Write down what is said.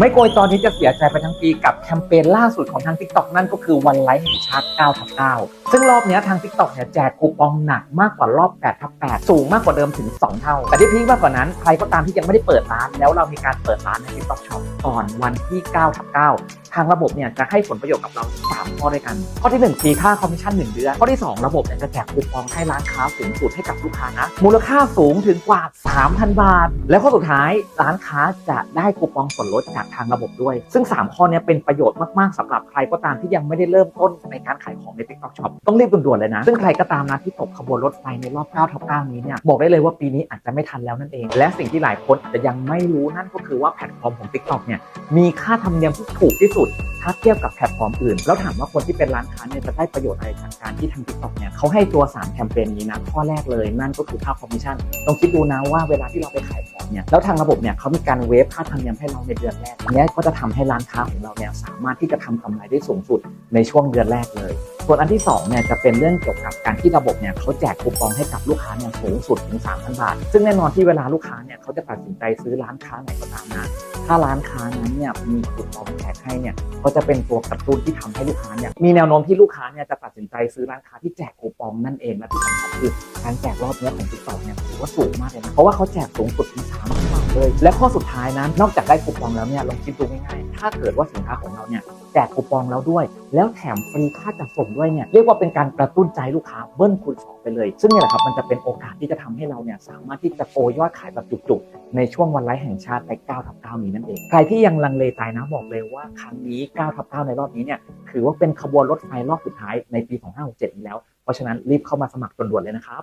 ไม่โกยตอนนี้จะเสียใจไปทั้งปีกับแคมเปญล่าสุดของทาง TikTok นั่นก็คือวันไลฟ์แห่งชาติ9ทับ9ซึ่งรอบนี้ทาง TikTok เนี่ยแจกคูปองหนักมากกว่ารอบ8ทับ8สูงมากกว่าเดิมถึง 2 เท่า แต่ที่พีคมากกว่านั้นใครก็ตามที่ยังไม่ได้เปิดร้าน แล้วเรามีการเปิดร้านใน TikTok Shop ก่อนวันที่9ทับ9ทางระบบเนี่ยจะให้ผลประโยชน์กับเรา 3 ข้อด้วยกัน ข้อที่1ฟรีค่าคอมมิชชั่น 1 เดือน ข้อที่ 2 ระบบเนี่ยจะแจกคูปองให้ร้านค้าสูงสุดให้กับลูกค้านะมูลค่าสูงถึงกว่า 3,000 บาท แล้วข้อสุดท้ายร้านค้าจะได้คูปองส่วนลดจากทางระบบด้วย ซึ่ง 3 ข้อนี้เป็นประโยชน์มากๆสำหรับใครก็ตามที่ยังไม่ได้เริ่มต้นในการขายของใน TikTok Shop ต้องรีบด่วนๆเลยนะ ซึ่งใครก็ตามนะที่ตกขบวนรถไฟในรอบ9ทับ9นี้เนี่ยบอกได้เลยว่าปีนี้อาจจะไม่ทันแล้วนั่นเอง และสิ่งที่หลายคนอาจจะยังไม่รู้นั่นก็คือว่าแพลตฟอร์มของ TikTok เนี่ยมีค่าธรรมเนียมที่ถูกที่สุด ถ้าเทียบกับแพลตฟอร์มอื่น แล้วถามว่าคนที่เป็นร้านค้าเนี่ยจะได้ประโยชน์อะไรจากการที่ทาง TikTok เนี่ยเขาให้ตัว 3 แคมเปญนี้นะข้อแรกเลยนั่นก็คือค่าคอมมิชชั่นลองคิดดูนะว่าเวลาที่เราไปขาย เนี่ยแล้วทางระบบเนี่ยเขามีการเวฟค่าธรรมเนียมให้เราในเดือนแรกอันเนี้ยก็จะทำให้ร้านค้าของเราเนี่ยสามารถที่จะทำกำไรได้สูงสุดในช่วงเดือนแรกเลย ส่วนอันที่2เนี่ยจะเป็นเรื่องเกี่ยวกับการที่ระบบเนี่ยเขาแจกคูปองให้กับลูกค้าเนี่ยสูงสุดถึง 3,000 บาท ซึ่งแน่นอนที่เวลาลูกค้าเนี่ยเขาจะตัดสินใจซื้อร้านค้าไหนก็ตามนะถ้าร้านค้านั้นเนี่ยมีคูปองแจกให้เนี่ยก็จะเป็นตัวกระตุ้นที่ทำให้ลูกค้าเนี่ยมีแนวโน้มที่ลูกค้าเนี่ยจะตัดสินใจซื้อร้านค้าที่แจกคูปองนั่นเองและที่สำคัญคือการแจกรอบนี้ของติ๊กต็อกเนี่ยถือว่าสูงมากเลยนะเพราะว่าเขาแจกสูงสุดถึง3,000บาทเลย และข้อสุดท้ายนะนนอกจากได้คูปองแล้วเนี่ยลองคิดดูง่ายๆถ้าเกิดว่าสินค้าของเราเนี่ย จกคูปองแล้วด้วย แล้วแถมฟรีค่าจัดส่งด้วยเนี่ยเรียกว่าเป็นการกระตุ้นใจลูกค้าเบิ้ลคูณสองไปเลย ซึ่งนี่แหละครับมันจะเป็นโอกาสที่จะทำให้เราเนี่ยสามารถที่จะโกยยอดขายแบบจุกๆ ในช่วงวันไลฟ์แห่งชาติใน9ทับ9นี้นั่นเอง ใครที่ยังลังเลใจนะบอกเลยว่าครั้งนี้9ทับ9ในรอบนี้เนี่ยถือว่าเป็นขบวนรถไฟรอบสุดท้ายในปี 2567 นี้แล้ว เพราะฉะนั้นรีบเข้ามาสมัครด่วนๆเลยนะครับ